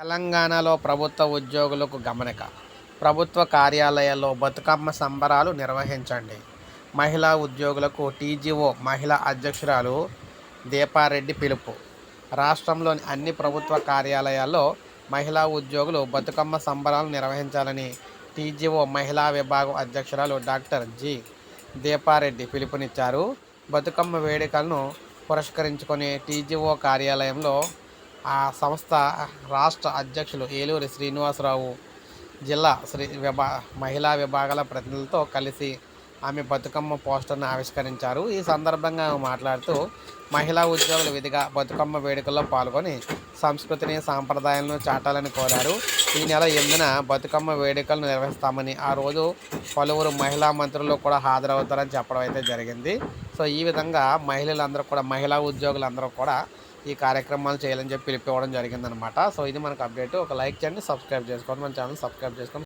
తెలంగాణలో ప్రభుత్వ ఉద్యోగులకు గమనిక. ప్రభుత్వ కార్యాలయాల్లో బతుకమ్మ సంబరాలు నిర్వహించండి. మహిళా ఉద్యోగులకు టీజీఓ మహిళా అధ్యక్షురాలు దీపారెడ్డి పిలుపు. రాష్ట్రంలోని అన్ని ప్రభుత్వ కార్యాలయాల్లో మహిళా ఉద్యోగులు బతుకమ్మ సంబరాలు నిర్వహించాలని టీజీఓ మహిళా విభాగం అధ్యక్షురాలు డాక్టర్ జి. దీపారెడ్డి పిలుపునిచ్చారు. బతుకమ్మ వేడుకలను పురస్కరించుకొని టీజీఓ కార్యాలయంలో ఆ సంస్థ రాష్ట్ర అధ్యక్షులు ఏలూరి శ్రీనివాసరావు జిల్లా శ్రీ విభా మహిళా విభాగాల ప్రతినిధులతో కలిసి ఆమె బతుకమ్మ పోస్టర్ను ఆవిష్కరించారు. ఈ సందర్భంగా ఆమె మాట్లాడుతూ మహిళా ఉద్యోగులు విధిగా బతుకమ్మ వేడుకల్లో పాల్గొని సంస్కృతిని సాంప్రదాయాలను చాటాలని కోరారు. ఈ నెల ఎనిమిదిన బతుకమ్మ వేడుకలను నిర్వహిస్తామని ఆ రోజు పలువురు మహిళా మంత్రులు కూడా హాజరవుతారని చెప్పడం అయితే జరిగింది. సో ఈ విధంగా మహిళలందరూ కూడా మహిళా ఉద్యోగులందరూ కూడా ఈ కార్యక్రమాలు చేయాలని చెప్పి పిలిపివ్వడం జరిగిందనమాట. సో ఇది మనకు అప్డేట్. ఒక లైక్ చేయండి సబ్స్క్రైబ్ చేసుకోండి మన ఛానల్ సబ్స్క్రైబ్ చేసుకొని